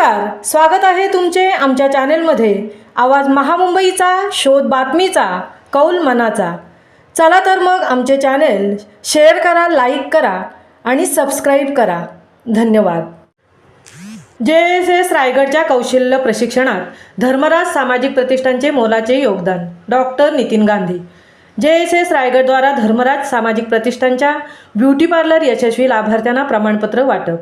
नमस्कार. स्वागत आहे तुमचे आमच्या चॅनेलमध्ये. आवाज महामुंबईचा शोध बातमीचा कौल मनाचा. चला तर मग आमचे चॅनेल शेअर करा लाईक करा आणि सबस्क्राईब करा. धन्यवाद. जे एस एस रायगडच्या कौशल्य प्रशिक्षणात धर्मराज सामाजिक प्रतिष्ठानचे मोलाचे योगदान डॉक्टर नितीन गांधी. जे एस एस रायगडद्वारा धर्मराज सामाजिक प्रतिष्ठानच्या ब्युटी पार्लर यशस्वी लाभार्थ्यांना प्रमाणपत्र वाटप.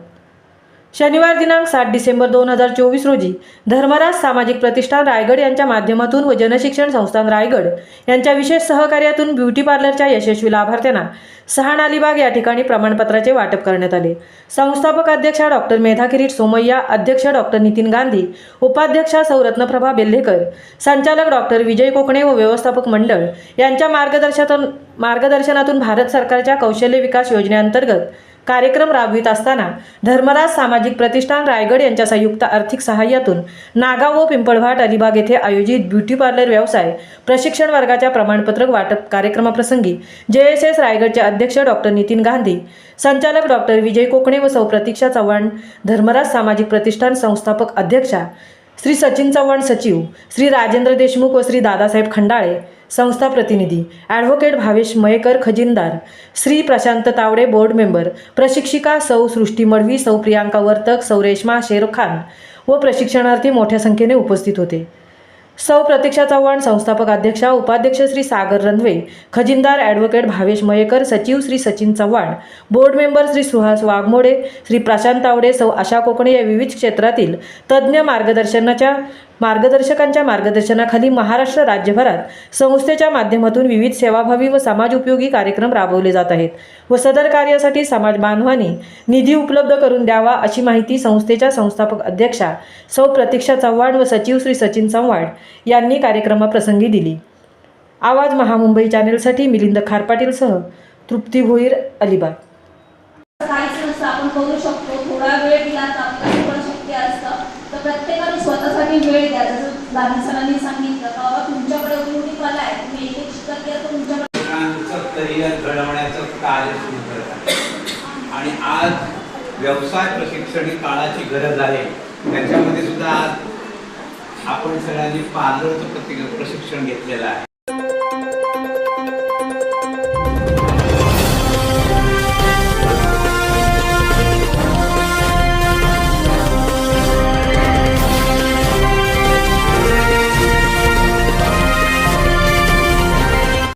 शनिवार दिनांक सात डिसेंबर दोन हजार चोवीस रोजी धर्मराज सामाजिक प्रतिष्ठान रायगड यांच्या माध्यमातून व जनशिक्षण संस्थान रायगड यांच्या विशेष सहकार्यातून ब्युटी पार्लरच्या यशस्वी लाभार्थ्यांना सहा अलिबाग या ठिकाणी प्रमाणपत्राचे वाटप करण्यात आले. संस्थापक अध्यक्षा डॉक्टर मेधा किरीट सोमय्या अध्यक्ष डॉक्टर नितीन गांधी उपाध्यक्षा सौरत्नप्रभा बेल्हेकर संचालक डॉक्टर विजय कोकणे व व्यवस्थापक मंडळ यांच्या मार्गदर्शनातून मार्गदर्शनातून भारत सरकारच्या कौशल्य विकास योजनेअंतर्गत कार्यक्रम राबवित असताना धर्मराज सामाजिक प्रतिष्ठान रायगड यांच्या संयुक्त आर्थिक सहाय्यातून नागाव व पिंपळघाट अलिबाग येथे आयोजित ब्युटी पार्लर व्यवसाय प्रशिक्षण वर्गाच्या प्रमाणपत्र वाटप कार्यक्रमाप्रसंगी जे एस एस रायगडचे अध्यक्ष डॉक्टर नितीन गांधी संचालक डॉक्टर विजय कोकणे व सौ प्रतीक्षा चव्हाण धर्मराज सामाजिक प्रतिष्ठान संस्थापक अध्यक्षा श्री सचिन चव्हाण सचिव श्री राजेंद्र देशमुख व श्री दादासाहेब खंडाळे संस्था प्रतिनिधी ॲडव्होकेट भावेश मयेकर खजिनदार श्री प्रशांत तावडे बोर्ड मेंबर प्रशिक्षिका सौ सृष्टी मडवी सौ प्रियांका वर्तक सौ रेश्मा शेरखान व प्रशिक्षणार्थी मोठ्या संख्येने उपस्थित होते. सौ प्रतीक्षा चव्हाण संस्थापक अध्यक्षा उपाध्यक्ष श्री सागर रंधवे खजिनदार ॲडव्होकेट भावेश मयेकर सचिव श्री सचिन चव्हाण बोर्ड मेंबर श्री सुहास वाघमोडे श्री प्रशांत तावडे सौ आशा कोकणे या विविध क्षेत्रातील तज्ज्ञ मार्गदर्शनाच्या मार्गदर्शकांच्या मार्गदर्शनाखाली महाराष्ट्र राज्यभरात संस्थेच्या माध्यमातून विविध सेवाभावी व समाज उपयोगी कार्यक्रम राबवले जात आहेत व सदर कार्यासाठी समाज बांधवांनी निधी उपलब्ध करून द्यावा अशी माहिती संस्थेच्या संस्थापक अध्यक्षा सौ प्रतीक्षा चव्हाण व सचिव श्री सचिन चव्हाण यांनी कार्यक्रमाप्रसंगी दिली. आवाज महामुंबई चॅनेलसाठी मिलिंद खारपाटीलसह तृप्ती भोईर अलिबाग. आपण करू शकतो. थोडा वेळ दिला तर आपल्याला शक्य असतं. तर प्रत्येकाने पण वेळ द्या. जसं गांधी सरांनी सांगितलं बाबा तुमच्याकडे एवढी कला आहे. तुम्ही एक एक शिकत घ्या तर तुमच्याकडे करिअर घडवण्याचं कार्य सुरू करत आहे. आणि आज व्यवसाय प्रशिक्षण ही काळाची गरज आहे. त्याच्यामध्ये सुद्धा आज आपण सगळ्यांनी पार्लरचं प्रशिक्षण घेतलेलं आहे.